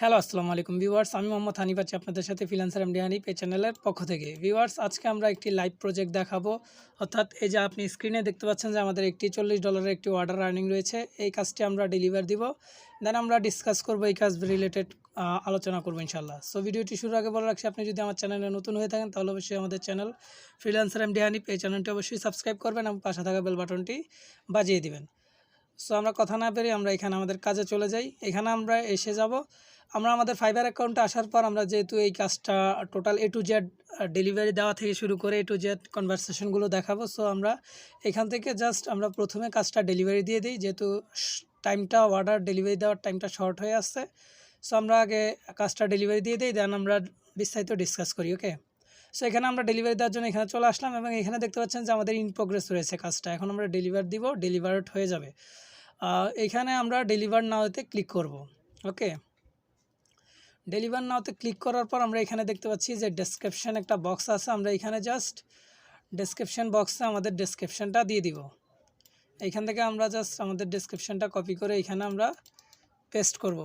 Hello, আসসালামু আলাইকুম viewers. আমি মোহাম্মদ হানিফ আছি আপনাদের সাথে ফিলান্সার এমডি হানিফ এই চ্যানেলের পক্ষ থেকে। ভিউয়ার্স, আজকে আমরা একটি লাইভ প্রজেক্ট দেখাবো। অর্থাৎ এই যে আপনি স্ক্রিনে দেখতে পাচ্ছেন যে আমাদের একটি চল্লিশ ডলারের একটি অর্ডার আর্নিং রয়েছে। এই কাজটি আমরা ডেলিভার দিব। দেন আমরা ডিসকাস করব এই কাজ রিলেটেড আলোচনা করব ইনশাল্লাহ সো ভিডিওটি শুরুর আগে বলে রাখছি, আপনি যদি আমার চ্যানেলে নতুন হয়ে থাকেন, তাহলে অবশ্যই আমাদের চ্যানেল ফ্রিল্যান্সার এমডি হানিফ এই চ্যানেলটি অবশ্যই সাবস্ক্রাইব করবেন এবং পাশে থাকা বেল বাটনটি বাজিয়ে দিবেন। সো আমরা কথা না পেরে আমরা এখানে আমাদের কাজে চলে যাই। এখানে আমরা এসে যাব। আমরা আমাদের ফাইবার অ্যাকাউন্টে আসার পর আমরা যেহেতু এই কাজটা total A to Z delivery দেওয়া থেকে শুরু করে এ টু জেড কনভারসেশনগুলো দেখাবো। সো আমরা এখান থেকে জাস্ট আমরা প্রথমে কাজটা ডেলিভারি দিয়ে দিই। যেহেতু টাইমটা অর্ডার ডেলিভারি দেওয়ার টাইমটা শর্ট হয়ে আসছে। সো আমরা আগে কাজটা ডেলিভারি দিয়ে দিই দেন আমরা বিস্তারিত ডিসকাস করি ওকে সো এখানে আমরা ডেলিভারি দেওয়ার জন্য এখানে চলে আসলাম এবং এখানে দেখতে পাচ্ছেন যে আমাদের ইন প্রোগ্রেস রয়েছে কাজটা। এখন আমরা ডেলিভার দিব ডেলিভার্ড হয়ে যাবে। এখানে আমরা ডেলিভার না নাওতে ক্লিক করব ওকে ডেলিভার নাওতে ক্লিক করার পর আমরা এখানে দেখতে পাচ্ছি যে ডেসক্রিপশন একটা বক্স আছে। আমরা এখানে জাস্ট ডেসক্রিপশন বক্সে আমাদের ডেসক্রিপশনটা দিয়ে দিব। এইখান থেকে আমরা জাস্ট আমাদের ডেসক্রিপশনটা কপি করে এখানে আমরা পেস্ট করব।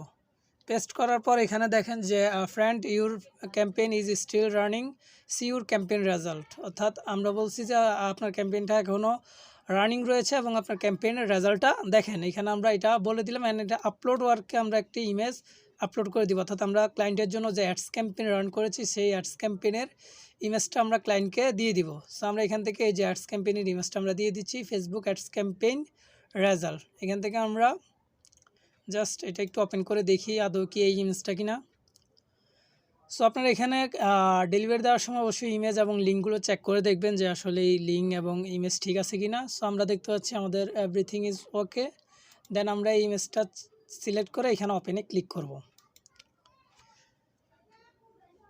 পেস্ট করার পর এখানে দেখেন যে friend your campaign is still running see your campaign result অর্থাৎ আমরা বলছি যে আপনার ক্যাম্পেইনটা এখনও রানিং রয়েছে এবং আপনার ক্যাম্পেইনের রেজাল্টটা দেখেন। এখানে আমরা এটা বলে দিলাম অ্যান্ড এটা আপলোড ওয়ার্কে আমরা একটি ইমেজ আপলোড করে দিব। অর্থাৎ আমরা ক্লায়েন্টের জন্য যে অ্যাডস ক্যাম্পেইন রান করেছি, সেই অ্যাডস ক্যাম্পেইনের ইমেজটা আমরা ক্লায়েন্টকে দিয়ে দিব। সো আমরা এখান থেকে এই যে অ্যাডস ক্যাম্পেইনের ইমেজটা আমরা দিয়ে দিচ্ছি ফেসবুক অ্যাডস ক্যাম্পেইন রেজাল্ট এখান থেকে আমরা জাস্ট এটা একটু ওপেন করে দেখি আদৌ কি এই ইমেজটা কিনা। সো আপনারা এখানে ডেলিভারি দেওয়ার সময় অবশ্যই ইমেজ এবং লিঙ্কগুলো চেক করে দেখবেন যে আসলে এই লিঙ্ক এবং ইমেজ ঠিক আছে কি না সো আমরা দেখতে পাচ্ছি আমাদের এভরিথিং ইজ ওকে দেন আমরা এই ইমেজটা সিলেক্ট করে এখানে ওপেনে ক্লিক করব।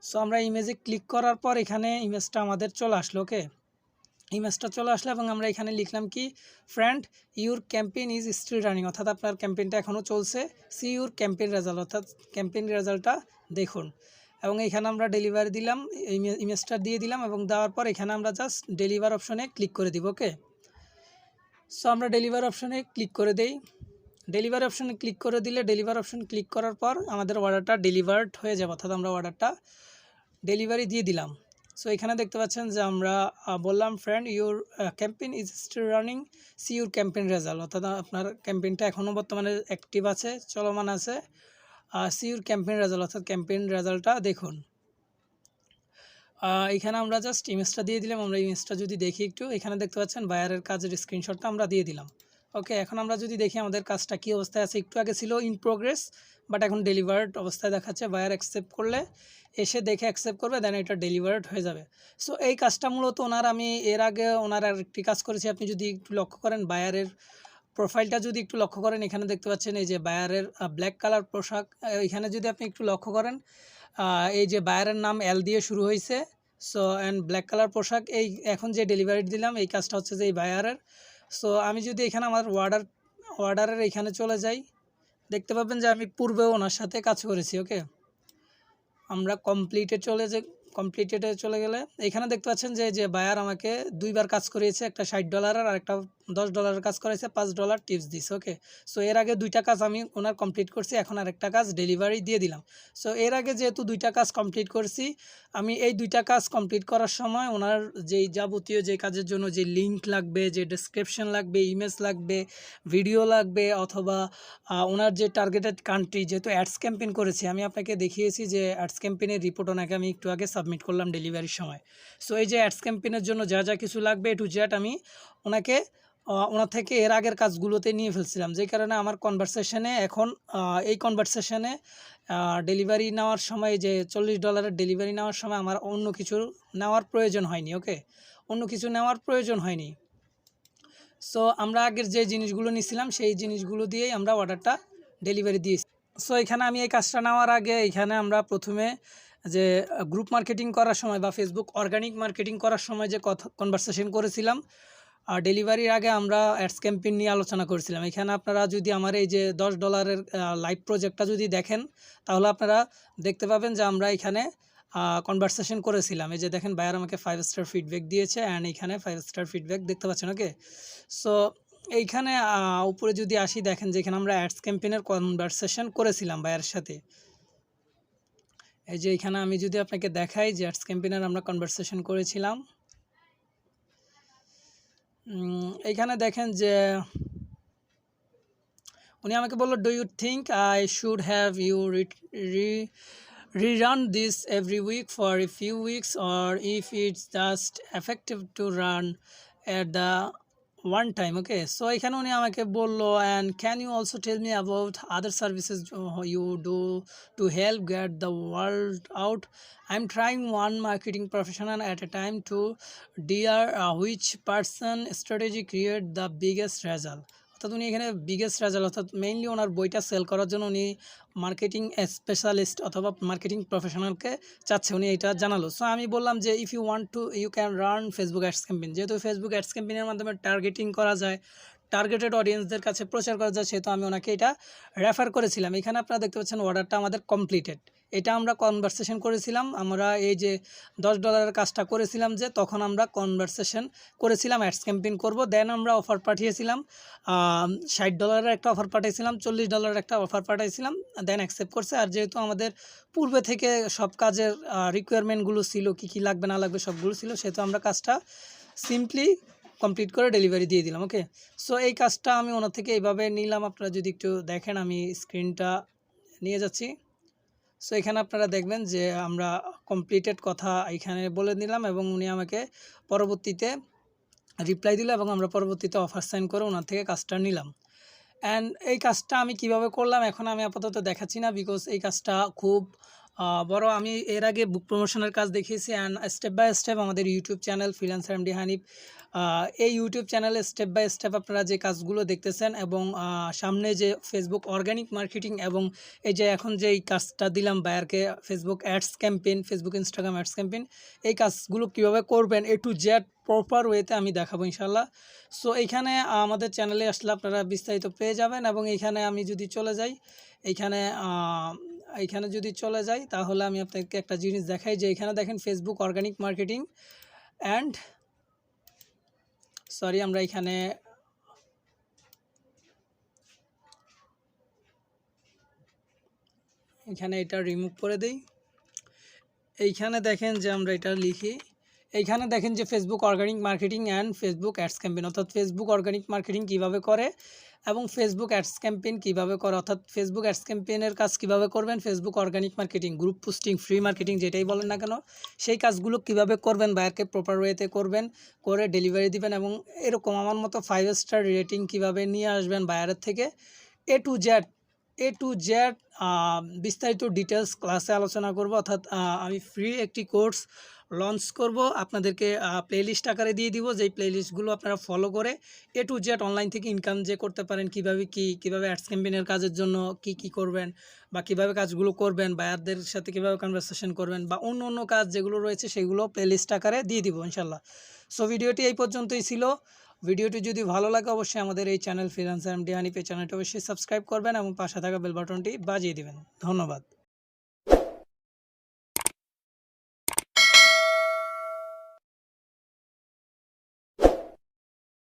সো আমরা ইমেজে ক্লিক করার পর এখানে ইমেজটা আমাদের চলে আসলো ওকে ইমেজটা চলে আসলো এবং আমরা এখানে লিখলাম কি friend your campaign is still running অর্থাৎ আপনার ক্যাম্পেইনটা এখনও চলছে। সি ইউর ক্যাম্পেইন রেজাল্ট অর্থাৎ ক্যাম্পেইন রেজাল্টটা দেখুন। এবং এখানে আমরা ডেলিভারি দিলাম ইমেজটা দিয়ে দিলাম এবং দেওয়ার পর এখানে আমরা জাস্ট ডেলিভার অপশনে ক্লিক করে দিব ওকে সো আমরা ডেলিভার অপশনে ক্লিক করে দেই। ডেলিভারি অপশনে ক্লিক করে দিলে ডেলিভার অপশন ক্লিক করার পর আমাদের অর্ডারটা ডেলিভার্ড হয়ে যাবে, অর্থাৎ আমরা অর্ডারটা ডেলিভারি দিয়ে দিলাম। সো এখানে দেখতে পাচ্ছেন যে আমরা বললাম friend your campaign is still running see your campaign result অর্থাৎ আপনার ক্যাম্পেইনটা এখনও বর্তমানে অ্যাক্টিভ আছে, চলমান আছে। সি ইউর ক্যাম্পেইন রেজাল্ট অর্থাৎ ক্যাম্পেইন রেজাল্টটা দেখুন। এখানে আমরা জাস্ট ইমেজটা দিয়ে দিলাম। আমরা ইমেজটা যদি দেখি একটু, এখানে দেখতে পাচ্ছেন বায়ারের কাজের স্ক্রিনশটটা আমরা দিয়ে দিলাম। ওকে এখন আমরা যদি দেখি আমাদের কাজটা কী অবস্থায় আছে, একটু আগে ছিল ইন প্রোগ্রেস বাট এখন ডেলিভার্ড অবস্থায় দেখাচ্ছে বায়ার অ্যাকসেপ্ট করলে, এসে দেখে অ্যাকসেপ্ট করবে দেন এটা ডেলিভার্ড হয়ে যাবে। সো এই কাজটা মূলত ওনার, আমি এর আগে ওনার আর একটি কাজ করেছি, আপনি যদি একটু লক্ষ্য করেন বায়ারের প্রোফাইলটা যদি একটু লক্ষ্য করেন, এখানে দেখতে পাচ্ছেন, এই যে বায়ারের ব্ল্যাক কালার পোশাক এখানে যদি আপনি একটু লক্ষ্য করেন এই যে বায়ারের নাম এল দিয়ে শুরু হয়েছে সো অ্যান্ড ব্ল্যাক কালার পোশাক, এই এখন যে ডেলিভারি দিলাম, এই কাজটা হচ্ছে যে এই বায়ারের সো আমি যদি এখানে আমার অর্ডার অর্ডারের এখানে চলে যাই, দেখতে পাবেন যে আমি পূর্বে ওনার সাথে কাজ করেছি ওকে আমরা কমপ্লিটে চলে যে কমপ্লিটেডে চলে গেলে। এখানে দেখতে পাচ্ছেন যে যে বায়ার আমাকে দুইবার কাজ করিয়েছে, একটা ষাট ডলারের আর একটা দশ ডলারের কাজ করেছে পাঁচ ডলার টিপস দিছে ওকে সো এর আগে দুইটা কাজ আমি ওনার কমপ্লিট করছি, এখন আর একটা কাজ ডেলিভারি দিয়ে দিলাম। সো এর আগে যেহেতু দুইটা কাজ কমপ্লিট করছি, আমি এই দুইটা কাজ কমপ্লিট করার সময় ওনার যেই যাবতীয় যে কাজের জন্য যে লিঙ্ক লাগবে, যে ডেসক্রিপশন লাগবে ইমেজ লাগবে ভিডিও লাগবে, অথবা ওনার যে টার্গেটেড কান্ট্রি যেহেতু অ্যাডস ক্যাম্পেইন করেছি, আমি আপনাকে দেখিয়েছি যে অ্যাডস ক্যাম্পেইনের রিপোর্ট ওনাকে আমি একটু আগে সাবমিট করলাম ডেলিভারির সময়। সো এই যে অ্যাডস ক্যাম্পেইনের জন্য যা যা কিছু লাগবে এ টু জেড আমি ওনাকে ওনার থেকে এর আগের কাজগুলোতে নিয়ে ফেলছিলাম। যে কারণে আমার কনভারসেশনে এখন এই কনভারসেশনে ডেলিভারি নেওয়ার সময় যে চল্লিশ ডলারের ডেলিভারি নেওয়ার সময় আমার অন্য কিছু নেওয়ার প্রয়োজন হয়নি ওকে অন্য কিছু নেওয়ার প্রয়োজন হয়নি। সো আমরা আগের যে জিনিসগুলো নিয়েছিলাম সেই জিনিসগুলো দিয়েই আমরা অর্ডারটা ডেলিভারি দিয়েছি। সো এখানে আমি এই কাজটা নেওয়ার আগে, এখানে আমরা প্রথমে যে গ্রুপ মার্কেটিং করার সময় বা ফেসবুক অর্গানিক মার্কেটিং করার সময় যে কথা কনভারসেশন করেছিলাম আর ডেলিভারির আগে আমরা অ্যাডস ক্যাম্পেইন নিয়ে আলোচনা করেছিলাম। এখানে আপনারা যদি আমার এই যে দশ ডলারের লাইভ প্রজেক্টটা যদি দেখেন, তাহলে আপনারা দেখতে পাবেন যে আমরা এখানে কনভারসেশন করেছিলাম। এই যে দেখেন বায়ার আমাকে ফাইভ স্টার ফিডব্যাক দিয়েছে অ্যান্ড এখানে ফাইভ স্টার ফিডব্যাক দেখতে পাচ্ছেন ওকে সো এইখানে উপরে যদি আসি দেখেন যেখানে আমরা অ্যাডস ক্যাম্পেইনের কনভারসেশন করেছিলাম বায়ারের সাথে। এই যে এখানে আমি যদি আপনাকে দেখাই যে অ্যাডস ক্যাম্পেইনের আমরা কনভারসেশন করেছিলাম। এইখানে দেখেন যে উনি আমাকে বলল do you think I should have you re rerun this every week for a few weeks or if it's just effective to run at the one time okay so এখানে উনি আমাকে বলল and can you also tell me about other services you do to help get the world out I am trying one marketing professional at a time to dear which person strategy create the biggest result অর্থাৎ উনি এখানে biggest result অর্থাৎ mainly ওনার বইটা sell করার জন্য উনি marketing specialist অথবা মার্কেটিং প্রফেশনালকে চাচ্ছে, উনি এটা জানালো। সো আমি বললাম যে if you want to you can run Facebook ads campaign যেহেতু ফেসবুক অ্যাডস ক্যাম্পেইনের মাধ্যমে টার্গেটিং করা যায় টার্গেটেড অডিয়েন্সদের কাছে প্রচার করা যায়, সেহেতু আমি ওনাকে এটা রেফার করেছিলাম। এখানে আপনারা দেখতে পাচ্ছেন অর্ডারটা আমাদের কমপ্লিটেড এটা আমরা কনভারসেশন করেছিলাম, আমরা এই যে দশ ডলারের কাজটা করেছিলাম যে, তখন আমরা কনভারসেশন করেছিলাম অ্যাডস ক্যাম্পেইন করব দেন আমরা অফার পাঠিয়েছিলাম ষাট ডলারের একটা অফার পাঠিয়েছিলাম চল্লিশ ডলারের একটা অফার পাঠিয়েছিলাম দেন অ্যাকসেপ্ট করছে। আর যেহেতু আমাদের পূর্বে থেকে সব কাজের রিকোয়ারমেন্টগুলো ছিল, কী কী লাগবে না লাগবে সবগুলো ছিল, সেহেতু আমরা কাজটা সিম্পলি কমপ্লিট করে ডেলিভারি দিয়ে দিলাম ওকে সো এই কাজটা আমি ওনার থেকে এইভাবে নিলাম। আপনারা যদি একটু দেখেন, আমি স্ক্রিনটা নিয়ে যাচ্ছি। সো এখানে আপনারা দেখবেন যে আমরা কমপ্লিটেড কথা এখানে বলে নিলাম এবং উনি আমাকে পরবর্তীতে রিপ্লাই দিল এবং আমরা পরবর্তীতে অফার সাইন করে ওনার থেকে কাজটা নিলাম। অ্যান্ড এই কাজটা আমি কীভাবে করলাম, এখন আমি আপাতত দেখাচ্ছি না বিকজ এই কাজটা খুব বড় আমি এর আগে বুক প্রমোশনের কাজ দেখিয়েছি অ্যান্ড স্টেপ বাই স্টেপ আমাদের YouTube channel freelancer MD Hanif এই ইউটিউব চ্যানেলে স্টেপ বাই স্টেপ আপনারা যে কাজগুলো দেখতেছেন এবং সামনে যে ফেসবুক অর্গানিক মার্কেটিং এবং এই যে এখন যে এই কাজটা দিলাম বায়ারকে Facebook ads campaign Facebook Instagram ads campaign এই কাজগুলো কীভাবে করবেন এ টু জেড প্রপার ওয়েতে আমি দেখাবো ইনশাল্লাহ সো এইখানে আমাদের চ্যানেলে আসলে আপনারা বিস্তারিত পেয়ে যাবেন এবং এইখানে আমি যদি চলে যাই, এইখানে আহ, এইখানে যদি চলে যাই তাহলে আমি আপনাকে একটা জিনিস দেখাই যে এখানে দেখেন Facebook organic marketing and sorry আমরা এখানে এখানে এটা রিমুভ করে দিই। এইখানে দেখেন যে আমরা এটা লিখি। এইখানে দেখেন যে Facebook organic marketing and Facebook ads campaign অর্থাৎ ফেসবুক অর্গানিক মার্কেটিং কীভাবে করে এবং ফেসবুক অ্যাডস ক্যাম্পেন কীভাবে করে, অর্থাৎ ফেসবুক অ্যাডস ক্যাম্পেনের কাজ কীভাবে করবেন Facebook organic marketing group posting free marketing যেটাই বলেন না কেন, সেই কাজগুলো কীভাবে করবেন, বায়ারকে প্রপার ওয়েতে করবেন, করে ডেলিভারি দিবেন এবং এরকম আমার মতো ফাইভ স্টার রেটিং কীভাবে নিয়ে আসবেন বায়ারের থেকে A to Z A to Z বিস্তারিত ডিটেলস ক্লাসে আলোচনা করব, অর্থাৎ আমি ফ্রি একটি কোর্স লঞ্চ করব। আপনাদেরকে প্লেলিস্ট আকারে দিয়ে দিব। যেই প্লেলিস্টগুলো আপনারা ফলো করে এ টু জেড অনলাইন থেকে ইনকাম যে করতে পারেন, কীভাবে কি, কীভাবে অ্যাডস ক্যাম্পেইনের কাজের জন্য কি কি করবেন বা কীভাবে কাজগুলো করবেন, বায়ারদের সাথে কীভাবে কনভারসেশন করবেন বা অন্য অন্য কাজ যেগুলো রয়েছে সেগুলো প্লেলিস্ট আকারে দিয়ে দিব ইনশাল্লাহ সো ভিডিওটি এই পর্যন্তই ছিল। ভিডিওটি যদি ভালো লাগে, অবশ্যই আমাদের এই চ্যানেল ফ্রিলান্সার এমডি হানিফ এই চ্যানেলটি অবশ্যই সাবস্ক্রাইব করবেন এবং পাশে থাকা বেল বাটনটি বাজিয়ে দেবেন। ধন্যবাদ।